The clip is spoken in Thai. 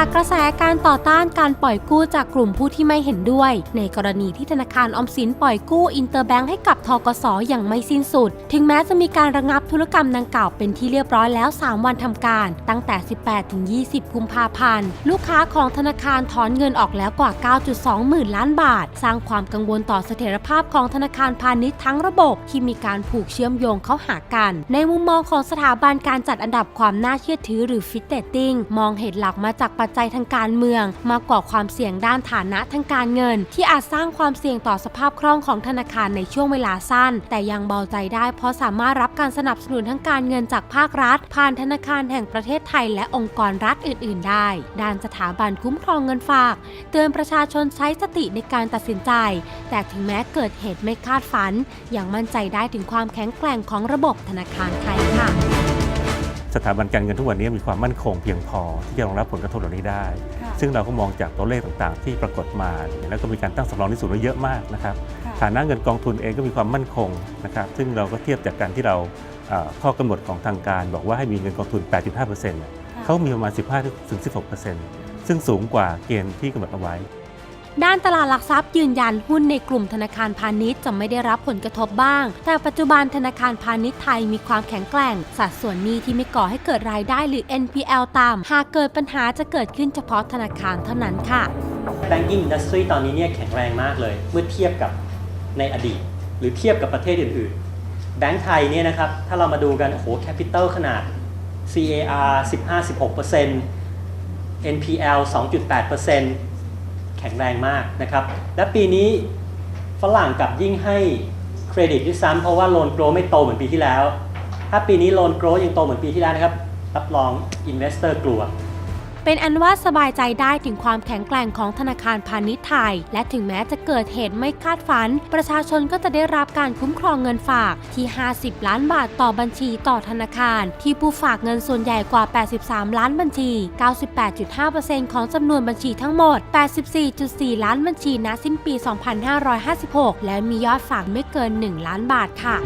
จากกระแสการต่อต้านการปล่อยกู้จากกลุ่มผู้ที่ไม่เห็นด้วย ในกรณีที่ธนาคารออมสินปล่อยกู้อินเตอร์แบงค์ให้กับทกสอย่างไม่สิ้นสุด ถึงแม้จะมีการระงับธุรกรรมดังกล่าวเป็นที่เรียบร้อยแล้ว 3 วันทำการ ตั้งแต่ 18 ถึง 20 กุมภาพันธ์ ลูกค้าของธนาคารถอนเงินออกแล้วกว่า 9.2 หมื่นล้านบาท สร้างความกังวลต่อเสถียรภาพของธนาคารพาณิชย์ทั้งระบบที่มีการผูกเชื่อมโยงเข้าหากัน ในมุมมองของสถาบันการจัดอันดับความน่าเชื่อถือหรือฟิตเตติ้งมองเหตุหลักมาจากปัจจัยทางการเมือง มากกว่าความเสี่ยงด้านฐานะทางการเงิน ที่อาจสร้างความเสี่ยงต่อสภาพคล่องของธนาคารในช่วงเวลาสั้น แต่ยังเบาใจได้เพราะสามารถรับการสนับสนุนทางการเงินจากภาครัฐ ผ่านธนาคารแห่งประเทศไทยและองค์กรรัฐอื่น ๆ ได้ ด้านสถาบันคุ้มครองเงินฝาก เตือนประชาชนใช้สติในการตัดสินใจ แต่ถึงแม้เกิดเหตุไม่คาดฝัน ยังมั่นใจได้ถึงความแข็งแกร่งของระบบธนาคารไทยค่ะ สถาบันการเงินทุกวันนี้มีความมั่นคงเพียงพอที่จะรองรับผลกระทบเหล่านี้ได้ค่ะซึ่งเราก็มองจากตัวเลขต่างๆ ที่ปรากฏมาแล้วก็มีการตั้งสำรองที่สูงไว้เยอะมากนะครับค่ะฐานะเงินกองทุนเองก็มีความมั่นคงนะครับซึ่งเราก็เทียบจากการที่เราเอ่อข้อกำหนดของทางการ บอกว่าให้มีเงินกองทุน 8.5%เนี่ยเขามีประมาณ 15-16%ซึ่งสูงกว่าเกณฑ์ที่กำหนดเอาไว้ ด้านตลาดหลักทรัพย์ยืนยันหุ้นในกลุ่มธนาคารพาณิชย์จะไม่ได้รับผลกระทบบ้าง แต่ปัจจุบันธนาคารพาณิชย์ไทยมีความแข็งแกร่ง สัดส่วนหนี้ที่ไม่ก่อให้เกิดรายได้หรือ NPL ต่ำหากเกิดปัญหาจะเกิดขึ้นเฉพาะธนาคารเท่านั้นค่ะ Banking Industry ตอนนี้เนี่ยแข็งแรงมากเลย เมื่อเทียบกับในอดีต หรือเทียบกับประเทศอื่นๆแบงก์ไทยเนี่ยนะครับถ้าเรามาดูกันโอ้โหแคปิตอลขนาด CAR 15-16% NPL 2.8% แข็งแรงมากนะครับ และปีนี้ฝรั่งกับยิ่งให้เครดิตด้วยซ้ำเพราะว่าโลนโกรไม่โตเหมือนปีที่แล้ว ถ้าปีนี้โลนโกรยังโตเหมือนปีที่แล้วนะครับ รับรองอินเวสเตอร์กลัว เป็นอันว่าสบายใจได้ถึงความแข็งแกร่งของธนาคารพาณิชย์ไทย และถึงแม้จะเกิดเหตุไม่คาดฝัน ประชาชนก็จะได้รับการคุ้มครองเงินฝากที่ 50 ล้านบาทต่อบัญชีต่อธนาคาร ที่ผู้ฝากเงินส่วนใหญ่กว่า 83 ล้านบัญชี 98.5%ของจำนวนบัญชีทั้งหมด 84.4 ล้านบัญชีณสิ้นปี 2556 และมียอดฝากไม่เกิน 1 ล้านบาทค่ะ